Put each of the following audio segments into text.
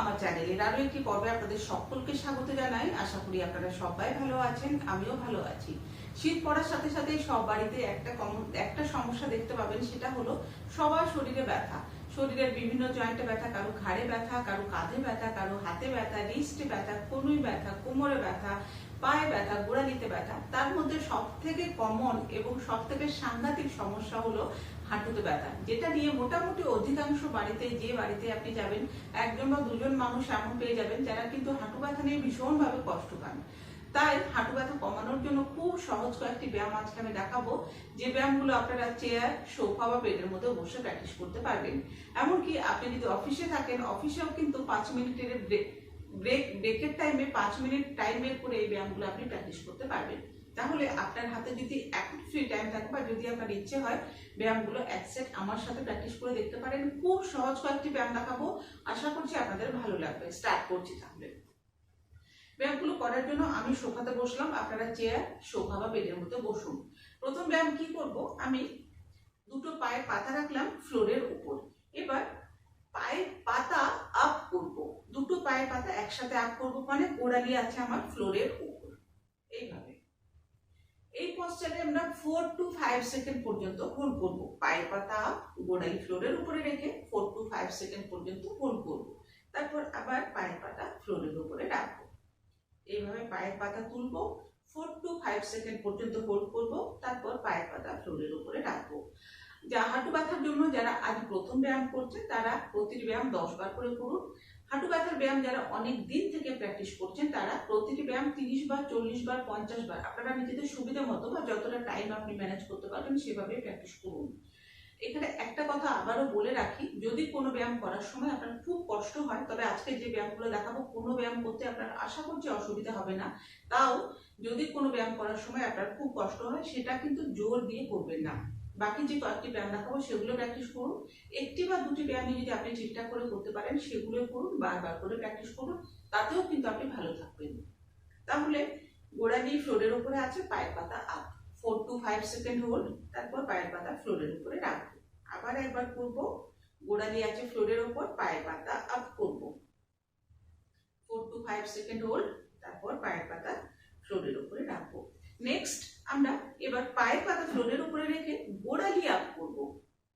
আমার চ্যানেলের আরও একটি পর্বে আপনাদের সকলকে স্বাগত জানাই। আশা করি আপনারা সবাই ভালো আছেন, আমিও ভালো আছি। শীত পড়ার সাথে সাথে সব বাড়িতে একটা একটা সমস্যা দেখতে পাবেন, সেটা হলো সবার শরীরে ব্যথা। শরীরের বিভিন্ন জয়েন্টে ব্যথা, কারও ঘাড়ে ব্যথা, কারও কাঁধে ব্যথা, কারও হাতে ব্যথা রিস্টে ব্যথা, কনুই ব্যথা, কোমরে ব্যথা, পায়ে ব্যথা, গোড়ালিতে ব্যথা। তার মধ্যে সব থেকে কমন এবং সব থেকে সাংঘাতিক সমস্যা হলো হাঁটুতে ব্যথা। যেটা নিয়ে মোটামুটি অধিকাংশ বাড়িতে যে বাড়িতে আপনি যাবেন, একজন বা দুজন মানুষ এমন পেয়ে যাবেন, যারা কিন্তু হাঁটু ব্যথা নিয়ে ভীষণভাবে কষ্ট পান। তাই হাঁটু ব্যথা কমানোর জন্য খুব সহজ কয়েকটি ব্যায়াম আজকে আমি দেখাবো। যে ব্যায়ামগুলো আপনারা চেয়ার, সোফা বা বেডের মধ্যে বসে প্র্যাকটিস করতে পারবেন। এমনকি আপনি যদি অফিসে থাকেন, অফিসেও কিন্তু পাঁচ মিনিটের ব্রেক ব্রেক, ব্রেকের টাইমে পাঁচ মিনিট টাইম বের করে এই ব্যায়ামগুলো আপনি প্র্যাকটিস করতে পারবেন। তাহলে আপনার হাতে যদি এখন ফ্রি টাইম থাকে বা যদি আপনার ইচ্ছে হয়, ব্যায়ামগুলো এক সেট আমার সাথে প্র্যাকটিস করে দেখতে পারেন। খুব সহজ কয়েকটি ব্যায়াম দেখাবো। আশা করছি আপনাদের ভালো লাগবে। স্টার্ট করছি তাহলে। ব্যায়ামগুলো করার জন্য আমি সোফাতে বসলাম। আপনারা চেয়ার সোফা বা বেডের মধ্যে বসুন। প্রথম ব্যায়াম কি করব? আমি দুটো পায়ে পাতা রাখলাম ফ্লোরের উপর। এবার পায়ে পাতা আপ করব। দুটো পায়ে পাতা একসাথে আপ করব মানে গোড়ালি আছে আমার ফ্লোরের উপর। এইভাবে। এই পশ্চারে আমরা ফোর টু ফাইভ সেকেন্ড পর্যন্ত হোল্ড করব। পায়ের পাতা গোড়ালি ফ্লোরের উপরে রেখে ফোর টু ফাইভ সেকেন্ড পর্যন্ত হোল্ড করব। তারপর আবার পায়ের পাতা ফ্লোরের উপরে রাখব। এইভাবে পায়ের পাতা তুলবো ফোর টু ফাইভ সেকেন্ড পর্যন্ত হোল্ড করব, তারপর পায়ের পাতা ফ্লোরের উপরে রাখব। যা হাঁটু ব্যথার জন্য যারা আজ প্রথম ব্যায়াম করছে, তারা প্রতিটি ব্যায়াম দশ বার করে করুন। হাঁটু ব্যথার ব্যায়াম যারা অনেক দিন থেকে প্র্যাকটিস করছেন, তারা প্রতিটি ব্যায়াম তিরিশ বার, চল্লিশ বার, পঞ্চাশ বার, আপনারা নিজেদের সুবিধা মতো বা যতটা টাইম আপনি ম্যানেজ করতে পারবেন সেভাবে প্র্যাকটিস করুন। এখানে একটা কথা আবারও বলে রাখি, যদি কোনো ব্যায়াম করার সময় আপনার খুব কষ্ট হয়, তবে আজকে যে ব্যায়ামগুলো দেখাবো, কোনো ব্যায়াম করতে আপনার আশা করছি অসুবিধা হবে না। তাও যদি কোনো ব্যায়াম করার সময় আপনার খুব কষ্ট হয়, সেটা কিন্তু জোর দিয়ে করবেন না। বাকি যে কয়েকটি ব্যায়াম দেখাবো, সেগুলো প্র্যাকটিস করুন। একটি বা দুটি ব্যায়ামে যদি আপনি ঠিকঠাক করে করতে পারেন, সেগুলো করুন, বারবার করে প্র্যাকটিস করুন, তাতেও কিন্তু আপনি ভালো থাকবেন। তাহলে গোড়ালি ফ্লোরের উপরে আছে পায়ের পাতা up four to five second hold তারপর পায়ের পাতা ফ্লোরের উপরে রাখব আবার একবার করব গোড়ালি আছে ফ্লোরের উপর, পায়ের পাতা আপ করব। Four to five second hold তারপর পায়ের পাতা ফ্লোরের উপরে রাখব। নেক্সট আমরা এবার পায়ের পাতা ফ্লোরের উপরে রেখে গোড়ালি আপ করব।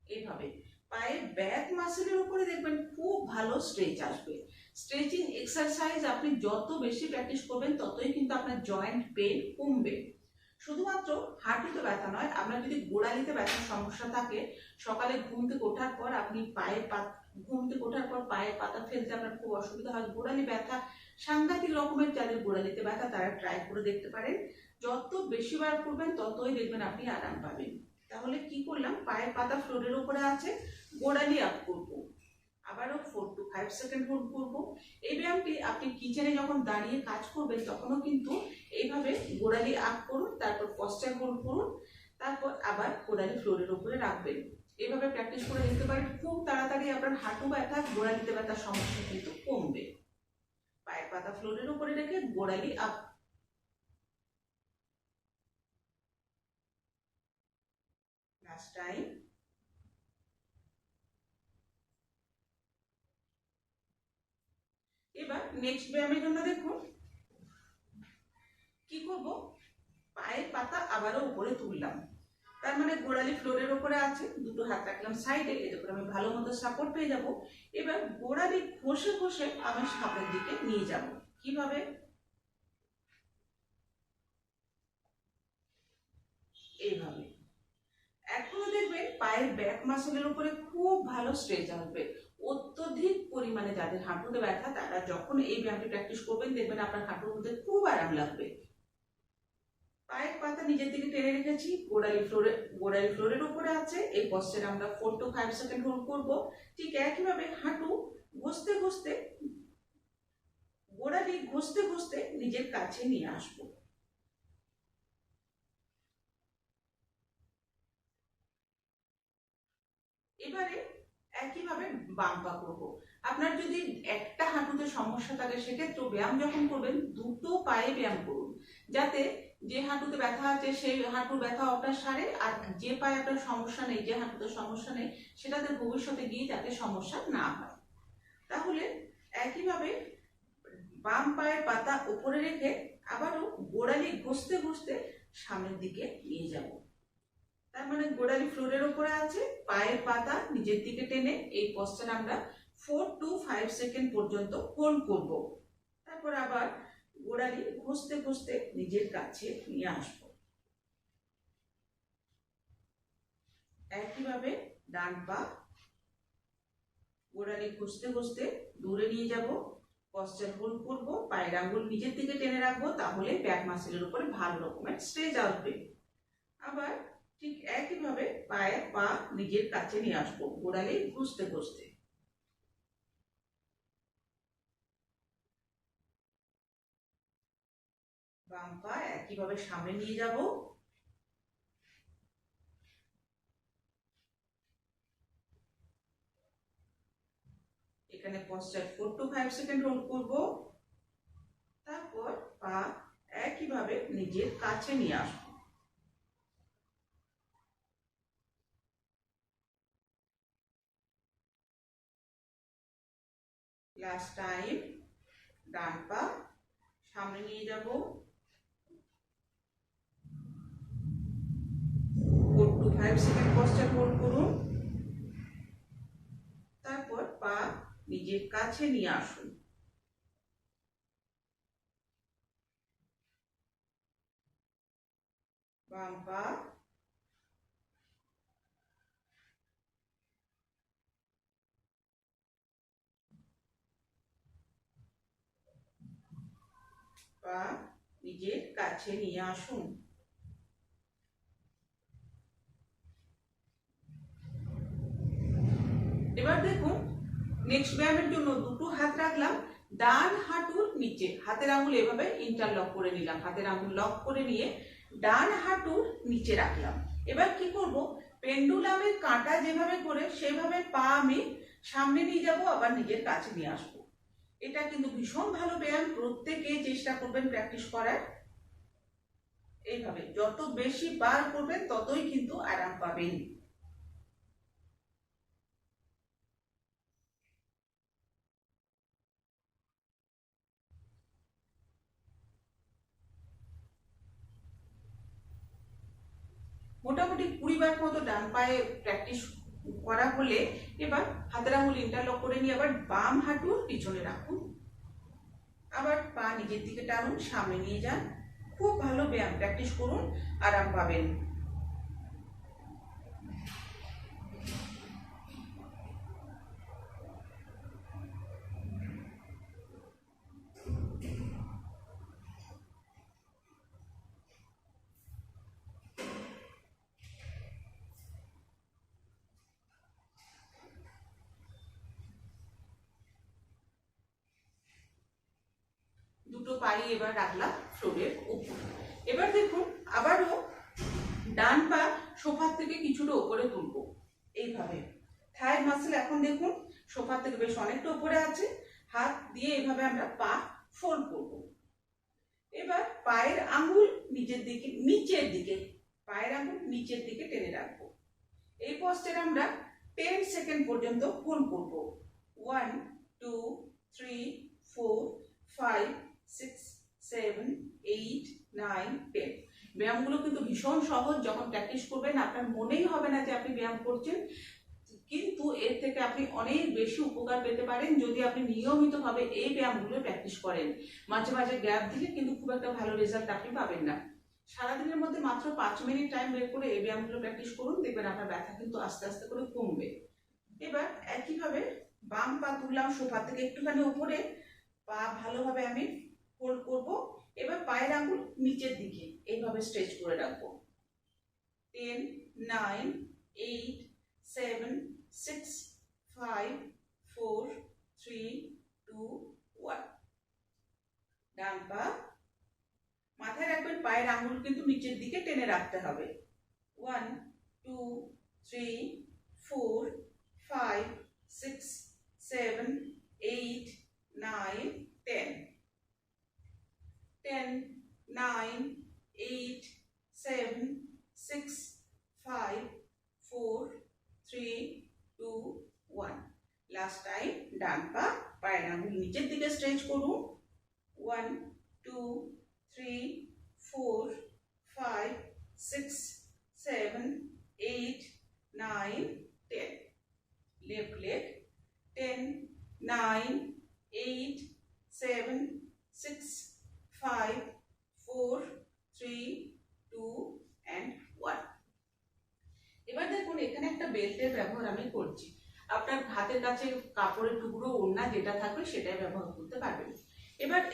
এইভাবে পায়ের ব্যাক মাসেলের উপরে দেখবেন খুব ভালো স্ট্রেচ আসবে। স্ট্রেচিং এক্সারসাইজ আপনি যত বেশি প্র্যাকটিস করবেন, ততই কিন্তু আপনার জয়েন্ট পেন কমবে। শুধুমাত্র হাঁটুতে ব্যথা নয়, আপনার যদি গোড়ালিতে ব্যথার সমস্যা থাকে, সকালে ঘুম থেকে ওঠার পর আপনি পায়ে পাত ঘুম থেকে ওঠার পর পায়ের পাতা ফেলতে আপনার খুব অসুবিধা হয়, গোড়ালি ব্যথা সাংঘাতিক রকমের যাদের গোড়ালিতে ব্যথা তারা ট্রাই করে দেখতে পারেন। যত বেশি বার করবেন, ততই দেখবেন আপনি আরাম পাবেন। তাহলে কি করলাম? পায়ের পাতা ফ্লোরের উপরে আছে, গোড়ালি আপ করব। আবারও four to five second hold করব। এই ব্যায়ামটি আপনি কিচেনে যখন দাঁড়িয়ে কাজ করবেন, তখনও কিন্তু এইভাবে গোড়ালি আপ করুন, তারপর পশ্চার হোল্ড করুন, তারপর আবার গোড়ালি ফ্লোরের উপরে রাখবেন। এইভাবে প্র্যাকটিস করে দেখতে পারেন, খুব তাড়াতাড়ি আপনার হাঁটু ব্যথা, গোড়ালিতে ব্যথার সমস্যা কিন্তু কমবে। পায়ের পাতা ফ্লোরের উপরে রেখে গোড়ালি আপ লাস্ট টাইম এবার নেক্সট ব্যায়ামের জন্য দেখুন কি করব? পায়ের পাতা আবারও উপরে তুললাম। তার মানে গোড়ালি ফ্লোরের উপরে আছে, দুটো হাত রাখলাম সাইডে এতে করে আমি ভালো মতো সাপোর্ট পেয়ে যাব। এবার গোড়ালি ঘষে ঘষে আমি সাপের দিকে নিয়ে যাব। কীভাবে? এইভাবে। এখনও দেখবেন পায়ের ব্যাক মাসলের উপরে খুব ভালো স্ট্রেচ আসবে। অত্যধিক পরিমাণে যাদের হাঁটুতে ব্যথা, তারা যখন এই ব্যায়ামটি প্র্যাকটিস করবেন, দেখবেন আপনার হাঁটুর মধ্যে খুব আরাম লাগবে। পায়ের পাতা নিজের দিকে টেনে রেখেছি, গোড়ালি ফ্লোরে গোড়ালি ফ্লোরের উপরে আছে, এই পশ্চারে আমরা four to five second hold করব। ঠিক একইভাবে হাঁটু ঘষতে ঘষতে, গোড়ালি ঘষতে ঘষতে নিজের কাছে নিয়ে আসব। এবারে একইভাবে বাম পা করব। আপনার যদি একটা হাঁটুতে সমস্যা থাকে, সেক্ষেত্রে ব্যায়াম যখন করবেন, দুটো পায়ে ব্যায়াম করুন। যাতে যে হাঁটুতে ব্যথা আছে, সেই হাঁটুর ব্যথা আপনার সারে, আর যে পায়ে আপনার সমস্যা নেই, যে হাঁটুতে সমস্যা নেই, সেটাতে ভবিষ্যতে গিয়ে যাতে সমস্যা না হয়। তাহলে একইভাবে বাম পায়ের পাতা উপরে রেখে আবারও গোড়ালি ঘষতে ঘষতে সামনের দিকে নিয়ে যাব। তার মানে গোড়ালি ফ্লোরের উপরে আছে, পায়ের পাতা নিজের দিকে টেনে এই পশ্চার আমরা ফোর টু ফাইভ সেকেন্ড পর্যন্ত হোল্ড করব। তারপর আবার গোড়ালি ঘষতে ঘষতে নিজের কাছে নিয়ে আসব একইভাবে ডান পা গোড়ালি ঘষতে ঘষতে দূরে নিয়ে যাব, পশ্চাৎ হোল্ড করব, পায়ের আঙ্গুল নিজের দিকে টেনে রাখব, তাহলে ব্যাক মাসেলের উপরে ভালো রকমের স্ট্রেচ আসবে। আবার ঠিক একইভাবে পায়ে পা নিজের কাছে নিয়ে আসব গোড়ালি ঘষতে ঘষতে বাম পা একইভাবে সামনে নিয়ে যাব। এখানে posture four to five second hold করব। তারপর পা একইভাবে নিজের কাছে নিয়ে আসব। লাস্ট টাইম ডান পা, সামনে নিয়ে যাব। To five second posture hold করুন। তারপর পা নিজের কাছে নিয়ে আসুন। বাম পা। পা নিজের কাছে নিয়ে আসুন। এবার দেখুন নেক্সট ব্যায়ামের জন্য দুটো হাত রাখলাম, ডান হাঁটুর নিচে। হাতের আঙুল এভাবে ইন্টারলক করে নিলাম। হাতের আঙুল লক করে নিয়ে ডান হাঁটুর নিচে রাখলাম। এবার কি করব? পেন্ডুলামের কাঁটা যেভাবে করে সেভাবে পা আমি সামনে নিয়ে যাব, আবার নিজের কাছে নিয়ে আসব। এটা কিন্তু ভীষণ ভালো ব্যায়াম, প্রত্যেকে চেষ্টা করবেন প্র্যাকটিস করার। এইভাবে, যত বেশি বার করবেন, ততই কিন্তু আরাম পাবেন। মোটামুটি কুড়ি বার মতো ডান পায়ে প্র্যাকটিস করা হলে এবার হাতের আঙুল ইন্টারলক করে নিয়ে আবার বাম হাঁটু পিছনে রাখুন। আবার পা নিজের দিকে টানুন, সামনে নিয়ে যান। খুব ভালো ব্যায়াম প্র্যাকটিস করুন, আরাম পাবেন দুটো পাই এবার রাখলাম ফ্লোরের উপর। এবার দেখুন, আবারও ডান পা সোফার থেকে কিছুটা উপরে তুলবো, এইভাবে। থাই মাসেল এখন দেখুন, সোফার থেকে বেশ অনেকটা উপরে আছে। হাত দিয়ে এভাবে আমরা পা ফোল্ড করব। এবার পায়ের আঙ্গুল নিচের দিকে নিচের দিকে, পায়ের আঙ্গুল নিচের দিকে টেনে রাখব। এই পোস্টের আমরা টেন সেকেন্ড পর্যন্ত হোল্ড করব। One two three four five six seven eight nine ten ব্যায়ামগুলো কিন্তু ভীষণ সহজ, যখন প্র্যাকটিস করবেন, আপনার মনেই হবে না যে আপনি ব্যায়াম করছেন। কিন্তু এর থেকে আপনি অনেক বেশি উপকার পেতে পারেন যদি আপনি নিয়মিতভাবে এই ব্যায়ামগুলো প্র্যাকটিস করেন। মাঝে মাঝে গ্যাপ দিলে কিন্তু খুব একটা ভালো রেজাল্ট আপনি পাবেন না। সারাদিনের মধ্যে মাত্র পাঁচ মিনিট টাইম বের করে এই ব্যায়ামগুলো প্র্যাকটিস করুন, দেখবেন আপনার ব্যথা কিন্তু আস্তে আস্তে করে কমবে। এবার একইভাবে বাম পা তুললাম সোফা থেকে একটুখানি উপরে, পা ভালোভাবে আমি হোল্ড করব? এবার পায়ের আঙুল নিচের দিকে, এইভাবে স্ট্রেচ করে রাখব। Ten nine eight seven six five four three two one ডান পা। মাথায় রাখবেন পায়ের আঙুল কিন্তু নিচের দিকে টেনে রাখতে হবে। One two three four five six seven eight nine ten 10, 9, 8, 7, 6, 5, 4, 3, 2, 1. Last time, ডান পা পায়ের আঙুল নিচের দিকে স্ট্রেচ করুন 1, 2, 3, 4, 5, 6,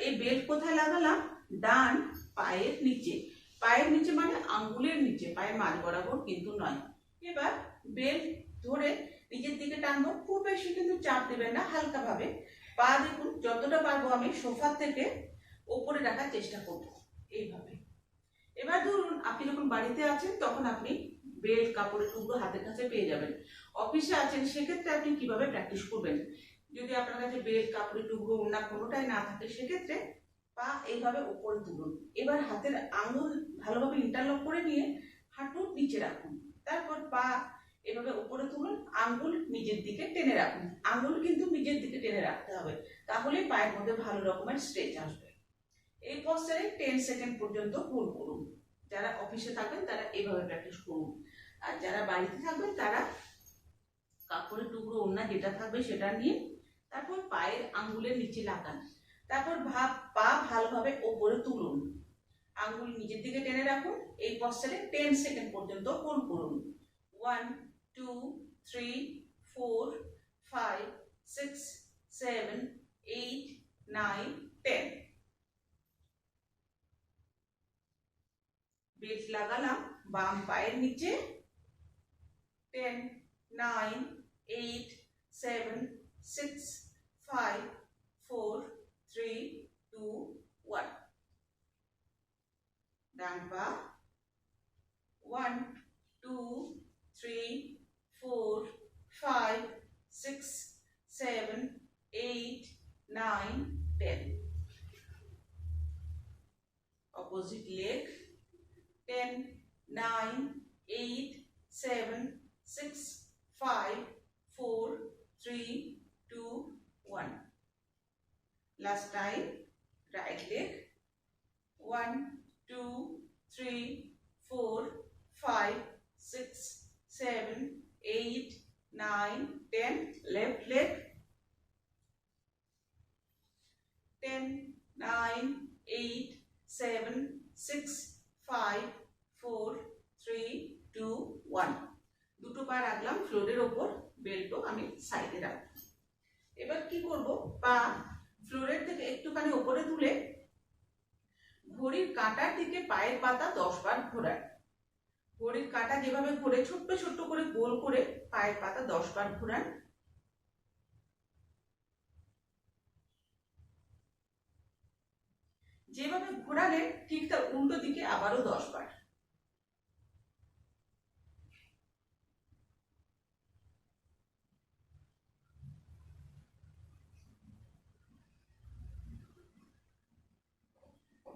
এই বেল্ট কোথায় লাগালাম? ডান পায়ের নিচে। পায়ের নিচে মানে আঙ্গুলের নিচে পায়ের মাঝ বরাবর কিন্তু নয়। এবার বেল্ট ধরে নিচের দিকে টানবো, খুব বেশি কিন্তু চাপ দেবেন না, হালকাভাবে। পা দেখুন, যতটা পারব আমি সোফার থেকে ওপরে রাখার চেষ্টা করব, এইভাবে। এবার ধরুন, আপনি যখন বাড়িতে আছেন, তখন আপনি বেল্ট কাপড়ের টুকরো হাতের কাছে পেয়ে যাবেন। অফিসে আছেন, সেক্ষেত্রে আপনি কীভাবে প্র্যাকটিস করবেন? যদি আপনার কাছে বেল্ট কাপড়ের টুকরো অন্য কোনোটাই না থাকে, সেক্ষেত্রে পা এইভাবে উপরে তুলুন। এবার হাতের আঙুল ভালোভাবে ইন্টারলক করে নিয়ে হাঁটু নিচে রাখুন। তারপর পা এভাবে উপরে তুলুন আঙ্গুল নিজের দিকে টেনে রাখুন। আঙ্গুল কিন্তু নিজের দিকে টেনে রাখতে হবে তাহলে পায়ের মধ্যে ভালো রকমের স্ট্রেচ আসবে। এই পশ্চারে টেন সেকেন্ড পর্যন্ত হোল্ড করুন। যারা অফিসে থাকবেন, তারা এইভাবে প্র্যাকটিস করুন। আর যারা বাড়িতে থাকবেন, তারা কাপড়ের টুকরো, ওড়না যেটা থাকবে সেটা নিয়ে তারপর পায়ের আঙ্গুলের নিচে লাগান। তারপর ভাব পা ভালোভাবে ওপরে তুলুন। আঙ্গুল নিজের দিকে টেনে রাখুন, এই পশ্চারে টেন সেকেন্ড পর্যন্ত হোল্ড করুন। One two three four five six seven eight nine ten belt লাগালাম, বাম পায়ের নিচে। Ten nine eight seven six 5, 4, 3, 2, 1. 1, 2, 3, 4, 5, 6, 7, 8, 9, 10. Opposite leg. 10, 9, 8, 7, 6, 5, 4, 3, last time, right leg 1 2 3 4 5 6 7 8 9 10 left leg. 10 9 8 seven six five four three two one দুটো পা রাখলাম ফ্লোরের ওপর বেল্টও আমি সাইডে রাখলাম। এবার কি করব? পা ফ্লোরের থেকে একটুখানি ওপরে তুলে ঘড়ির কাঁটার দিকে পায়ের পাতা দশ বার ঘোরায়। ঘড়ির কাঁটা যেভাবে ঘোরে, ছোট্ট ছোট্ট করে গোল করে পায়ের পাতা দশ বার ঘোরান যেভাবে ঘোরালে ঠিক তার উল্টো দিকে আবারও দশ বার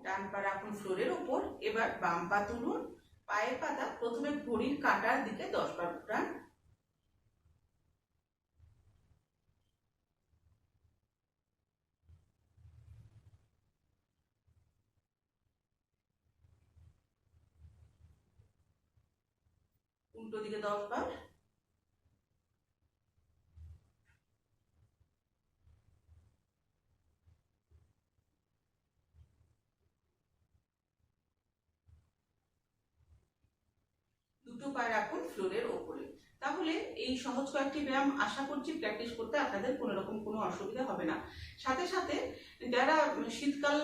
ডান পা রাখুন ফ্লোরের উপর, এবার বাম পা তুলুন, পায়ের পাতা প্রথমে ঘড়ির কাঁটার দিকে দশ বার ঘোরান উল্টো দিকে দশ বার। পা রাখুন ফ্লোরের ওপরে। তাহলে এই সহজ কয়েকটি ব্যায়াম আশা করছি প্র্যাকটিস করতে আপনাদের কোনো রকম কোনো অসুবিধা হবে না। সাথে সাথে যারা শীতকাল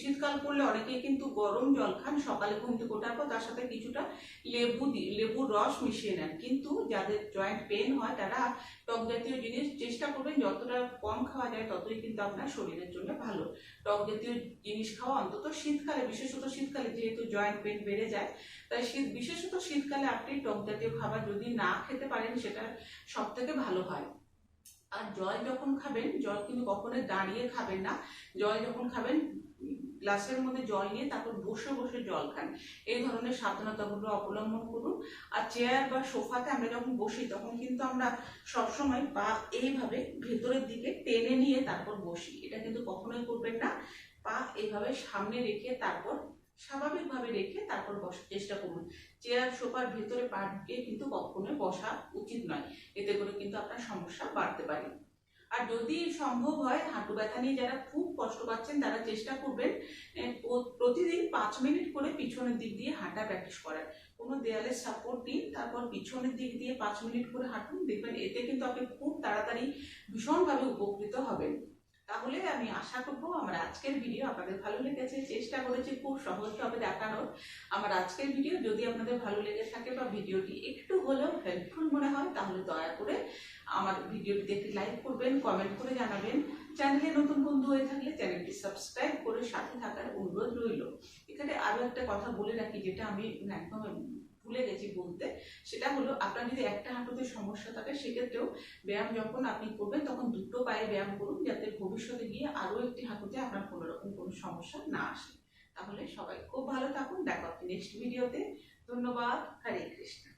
শীতকাল পড়লে অনেকেই কিন্তু গরম জল খান, সকালে ঘুম থেকে ওঠার পর তার সাথে কিছুটা লেবু লেবুর রস মিশিয়ে নেন। কিন্তু যাদের জয়েন্ট পেন হয়, তারা টক জাতীয় জিনিস চেষ্টা করবেন, যতটা কম খাওয়া যায় ততই কিন্তু আপনার শরীরের জন্য ভালো। টক জাতীয় জিনিস খাওয়া অন্তত শীতকালে, বিশেষত শীতকালে যেহেতু জয়েন্ট পেন বেড়ে যায়, তাই শীত, বিশেষত শীতকালে আপনি টক জাতীয় খাবার যদি না খেতে পারেন, সেটা সব থেকে ভালো হয়। আর জল যখন খাবেন, জল কিন্তু কখনোই দাঁড়িয়ে খাবেন না। জল যখন খাবেন, গ্লাসের মধ্যে জল নিয়ে তারপর বসে বসে জল খান। এই ধরনের সাবধানতাগুলো অবলম্বন করুন। আর চেয়ার বা সোফাতে আমরা যখন বসি, তখন কিন্তু আমরা সবসময় পা এইভাবে ভেতরের দিকে টেনে নিয়ে তারপর বসি। এটা কিন্তু কখনোই করবেন না। পা এইভাবে সামনে রেখে তারপর স্বাভাবিকভাবে রেখে তারপর বসার চেষ্টা করুন। চেয়ার সোফার ভেতরে পা কিন্তু কখনোই বসা উচিত নয়। এতে করে কিন্তু আপনার সমস্যা বাড়তে পারে। আর যদি সম্ভব হয়, হাঁটু ব্যথা নিয়ে যারা খুব কষ্ট পাচ্ছেন, তারা চেষ্টা করবেন প্রতিদিন পাঁচ মিনিট করে পিছনের দিক দিয়ে হাঁটা প্র্যাকটিস করার। কোনো দেয়ালের সাপোর্ট দিন, তারপর পিছনের দিক দিয়ে পাঁচ মিনিট করে হাঁটুন। দেখবেন এতে কিন্তু আপনি খুব তাড়াতাড়ি ভীষণভাবে উপকৃত হবেন। তাহলে আমি আশা করব আমার আজকের ভিডিও আপনাদের ভালো লেগেছে। চেষ্টা করেছি খুব সহজভাবে দেখানোর। আমার আজকের ভিডিও যদি আপনাদের ভালো লেগে থাকে বা ভিডিওটি একটু হলেও হেল্পফুল মনে হয়, তাহলে দয়া করে আমার ভিডিওটিতে একটি লাইক করবেন কমেন্ট করে জানাবেন। চ্যানেলে নতুন বন্ধু হয়ে থাকলে চ্যানেলটি সাবস্ক্রাইব করে সাথে থাকার অনুরোধ রইল। এখানে আরও একটা কথা বলে রাখি, যেটা আমি একদম ভুলে গেছি বলতে, সেটা হলো আপনার যদি একটা হাঁটুতে সমস্যা থাকে, সেক্ষেত্রেও ব্যায়াম যখন আপনি করবেন, তখন দুটো পায়ে ব্যায়াম করুন, যাতে ভবিষ্যতে গিয়ে আরও একটি হাঁটুতে আপনার কোনো রকম কোনো সমস্যা না আসে। তাহলে সবাই খুব ভালো থাকুন। দেখো আপনি নেক্সট ভিডিওতে ধন্যবাদ। হরে কৃষ্ণ।